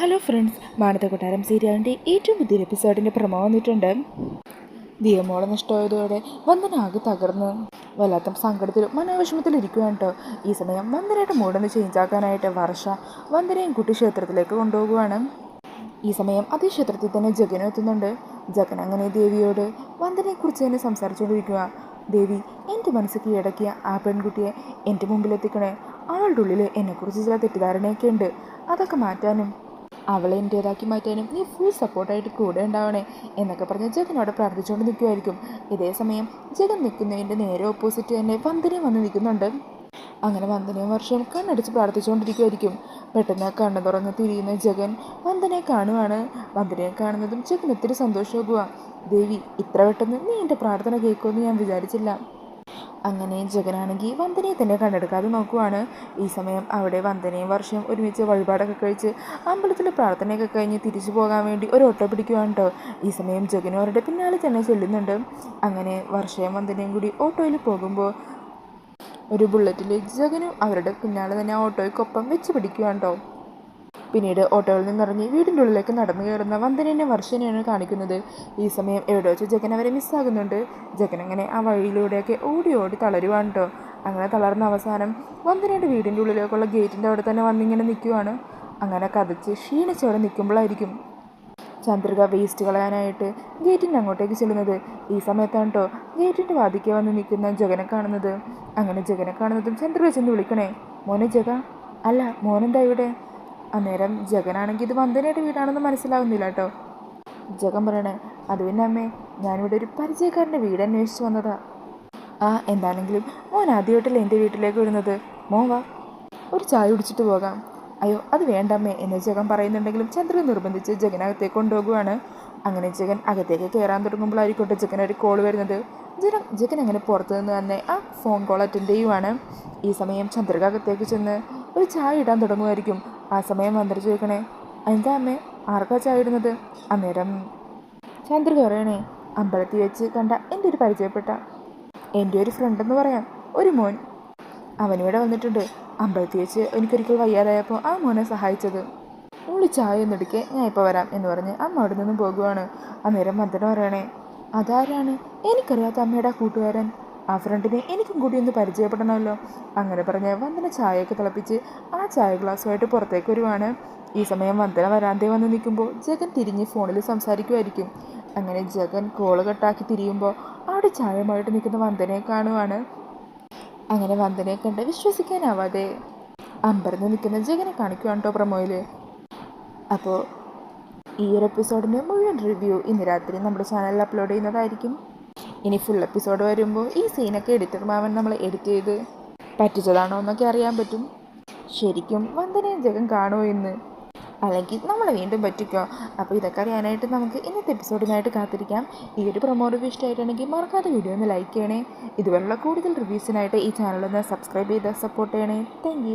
Hello friends മാനത്ത കൊട്ടാരം സീരിയലിന്റെ ഏറ്റവും പുതിയൊരു എപ്പിസോഡിന്റെ പ്രമോ വന്നിട്ടുണ്ട്. ദിയമോളെ നഷ്ടമായതോടെ വന്ദനാകെ തകർന്ന്. വല്ലാത്ത സങ്കടത്തിലും മനോവിഷമത്തിലിരിക്കുകയാണ് കേട്ടോ ഈ സമയം വന്ദനയുടെ മൂടൊന്ന് ചേഞ്ച് ആക്കാനായിട്ട് വർഷ വന്ദനയും കുട്ടി ക്ഷേത്രത്തിലേക്ക് കൊണ്ടുപോകുകയാണ് ഈ സമയം അതേ ക്ഷേത്രത്തിൽ തന്നെ ജഗനും എത്തുന്നുണ്ട്. ജഗൻ അങ്ങനെ ദേവിയോട് വന്ദനയെക്കുറിച്ച് തന്നെ സംസാരിച്ചുകൊണ്ടിരിക്കുക ദേവി എന്റെ മനസ്സ് കീഴടക്കിയ ആ പെൺകുട്ടിയെ എന്റെ മുമ്പിലെത്തിക്കണേ. അവളുടെ ഉള്ളിൽ എന്നെക്കുറിച്ച് ചില തെറ്റിദ്ധാരണയൊക്കെ ഉണ്ട്. അതൊക്കെ മാറ്റാനും അവളെ എന്റേതാക്കി മാറ്റാനും നീ ഫുൾ സപ്പോർട്ടായിട്ട് കൂടെ ഉണ്ടാവണേ എന്നൊക്കെ പറഞ്ഞ് ജഗനോട് പ്രാർത്ഥിച്ചുകൊണ്ട് നിൽക്കുമായിരിക്കും ഇതേ സമയം ജഗൻ നിൽക്കുന്നതിന്റെ നേരെ ഓപ്പോസിറ്റ് തന്നെ വന്ദനയും വന്ന് നിൽക്കുന്നുണ്ട്. അങ്ങനെ വന്ദനയും വർഷവും കണ്ണടിച്ച് പ്രാർത്ഥിച്ചുകൊണ്ടിരിക്കുമായിരിക്കും പെട്ടെന്ന് കണ്ണു തുറന്ന് തിരിയുന്ന ജഗൻ വന്ദനയെ കാണുവാണ്. വന്ദനയെ കാണുന്നതും ജഗൻ ഒത്തിരി സന്തോഷമാകുക ദേവി ഇത്ര പെട്ടെന്ന് നീ എന്റെ പ്രാർത്ഥന കേൾക്കുമെന്ന് ഞാൻ വിചാരിച്ചില്ല. അങ്ങനെ ജഗനാണെങ്കിൽ വന്ദനയെ തന്നെ കണ്ടെടുക്കാതെ നോക്കുവാണ്. ഈ സമയം അവിടെ വന്ദനയും വർഷവും ഒരുമിച്ച് വഴിപാടൊക്കെ കഴിച്ച് അമ്പലത്തിൽ പ്രാർത്ഥനയൊക്കെ കഴിഞ്ഞ് തിരിച്ചു പോകാൻ വേണ്ടി ഒരു ഓട്ടോ പിടിക്കുവാണ് കേട്ടോ ഈ സമയം ജഗനും അവരുടെ പിന്നാലെ തന്നെ ചെല്ലുന്നുണ്ട്. അങ്ങനെ വർഷയും വന്ദനയും കൂടി ഓട്ടോയിൽ പോകുമ്പോൾ ഒരു ബുള്ളറ്റിൽ ജഗനും അവരുടെ പിന്നാലെ തന്നെ ആ ഓട്ടോയ്ക്കൊപ്പം വെച്ച് പിടിക്കുവാണ് കേട്ടോ പിന്നീട് ഓട്ടോയിൽ നിന്നിറങ്ങി വീടിന്റെ ഉള്ളിലേക്ക് നടന്നു കയറുന്ന വന്ദനേനെ വർഷനെയാണ് കാണിക്കുന്നത്. ഈ സമയം എവിടെ വെച്ച് ജഗൻ അവരെ മിസ്സാകുന്നുണ്ട് ജഗൻ അങ്ങനെ ആ വഴിയിലൂടെയൊക്കെ ഓടി ഓടി തളരുവാണ് കേട്ടോ അങ്ങനെ തളർന്ന അവസാനം വന്ദനയുടെ വീടിന്റെ ഉള്ളിലേക്കുള്ള ഗേറ്റിന്റെ അവിടെ തന്നെ വന്നിങ്ങനെ നിൽക്കുവാണ്. അങ്ങനെ കഥച്ച് ക്ഷീണിച്ചവിടെ നിൽക്കുമ്പോഴായിരിക്കും ചന്ദ്രിക വേസ്റ്റ് കളയാനായിട്ട് ഗേറ്റിന്റെ അങ്ങോട്ടേക്ക് ചെല്ലുന്നത്. ഈ സമയത്താണ് കേട്ടോ ഗേറ്റിന്റെ വാതിക്ക വന്ന് നിൽക്കുന്ന ജഗനെ കാണുന്നത്. അങ്ങനെ ജഗനെ കാണുന്നതും ചന്ദ്രിക ചെന്ന് വിളിക്കണേ മോനെ ജഗ അല്ല മോനെന്താ ഇവിടെ? അന്നേരം ജഗനാണെങ്കിൽ ഇത് വന്ദനയുടെ വീടാണെന്ന് മനസ്സിലാവുന്നില്ല കേട്ടോ. ജഗൻ പറയണേ അത് പിന്നെ അമ്മേ ഞാനിവിടെ ഒരു പരിചയക്കാരന്റെ വീട് അന്വേഷിച്ച് വന്നതാ. ആ എന്താണെങ്കിലും മോൻ ആദ്യമായിട്ടല്ലേ എന്റെ വീട്ടിലേക്ക് വരുന്നത്. മോൻ വാ ഒരു ചായ കുടിച്ചിട്ട് പോകാം. അയ്യോ അത് വേണ്ട അമ്മേ എന്ന് ജഗൻ പറയുന്നുണ്ടെങ്കിലും ചന്ദ്രൻ നിർബന്ധിച്ച് ജഗനകത്തേക്ക് കൊണ്ടുപോകുവാണ്. അങ്ങനെ ജഗൻ അകത്തേക്ക് കയറാൻ തുടങ്ങുമ്പോഴായിരിക്കട്ടെ ജഗൻ ഒരു കോൾ വരുന്നത്. ജഗൻ ജഗൻ അങ്ങനെ പുറത്തു നിന്ന് തന്നെ ആ ഫോൺ കോൾ അറ്റൻഡ് ചെയ്യുവാണ്. ഈ സമയം ചന്ദ്രകകത്തേക്ക് ചെന്ന് ഒരു ചായ ഇടാൻ തുടങ്ങുമായിരിക്കും. ആ സമയം മന്ത്രി ചോദിക്കണേ എന്താ അമ്മേ ആർക്കാ ചായ ഇടുന്നത്? അന്നേരം ചന്ദ്രിക പറയണേ അമ്പലത്തിൽ വെച്ച് കണ്ട എന്റെ ഒരു പരിചയപ്പെട്ട എന്റെ ഒരു ഫ്രണ്ട് എന്ന് പറയാം ഒരു മോൻ. അവനിവിടെ വന്നിട്ടുണ്ട്. അമ്പലത്തിൽ വെച്ച് എനിക്കൊരിക്കൽ വയ്യാതായപ്പോൾ ആ മോനെ സഹായിച്ചത്. ഉള്ളി ചായ ഒന്നെടുക്കെ ഞാൻ ഇപ്പോൾ വരാം എന്ന് പറഞ്ഞ് അമ്മ അവിടെ നിന്നും പോകുവാണ്. അന്നേരം മന്ദന പറയണേ അതാരാണ്? എനിക്കറിയാത്ത അമ്മയുടെ കൂട്ടുകാരൻ. ആ ഫ്രണ്ടിനെ എനിക്കും കൂടി ഒന്ന് പരിചയപ്പെടണമല്ലോ. അങ്ങനെ പറഞ്ഞ് വന്ദന ചായയൊക്കെ തിളപ്പിച്ച് ആ ചായ ഗ്ലാസ്സുമായിട്ട് പുറത്തേക്ക് വരുവാണ്. ഈ സമയം വന്ദന വരാന്തേ വന്ന് നിൽക്കുമ്പോൾ ജഗൻ തിരിഞ്ഞ് ഫോണിൽ സംസാരിക്കുമായിരിക്കും. അങ്ങനെ ജഗൻ കോൾ കട്ടാക്കി തിരിയുമ്പോൾ അവിടെ ചായയുമായിട്ട് നിൽക്കുന്ന വന്ദനയെ കാണുവാണ്. അങ്ങനെ വന്ദനയെ കണ്ട് വിശ്വസിക്കാനാവാതെ അമ്പരന്ന് നിൽക്കുന്ന ജഗനെ കാണിക്കുവാണ് കേട്ടോ പ്രമോയിൽ അപ്പോൾ ഈ ഒരു എപ്പിസോഡിന്റെ മുഴുവൻ റിവ്യൂ ഇന്ന് രാത്രി നമ്മുടെ ചാനലിൽ അപ്ലോഡ് ചെയ്യുന്നതായിരിക്കും. ഇനി ഫുൾ എപ്പിസോഡ് വരുമ്പോൾ ഈ സീനൊക്കെ എഡിറ്റർ മാവൻ നമ്മൾ എഡിറ്റ് ചെയ്ത് പറ്റിച്ചതാണോ എന്നൊക്കെ അറിയാൻ പറ്റും. ശരിക്കും വന്ദനയും ജഗം കാണുമോ എന്ന് അല്ലെങ്കിൽ നമ്മൾ വീണ്ടും പറ്റിക്കോ? അപ്പോൾ ഇതൊക്കെ അറിയാനായിട്ട് നമുക്ക് ഇന്നത്തെ എപ്പിസോഡിനായിട്ട് കാത്തിരിക്കാം. ഈ ഒരു പ്രൊമോ റിവ്യൂ ഇഷ്ടമായിട്ടുണ്ടെങ്കിൽ മറക്കാതെ വീഡിയോ ഒന്ന് ലൈക്ക് ചെയ്യണേ. ഇതുപോലുള്ള കൂടുതൽ റിവ്യൂസിനായിട്ട് ഈ ചാനലൊന്ന് സബ്സ്ക്രൈബ് ചെയ്ത് സപ്പോർട്ട് ചെയ്യണേ. താങ്ക്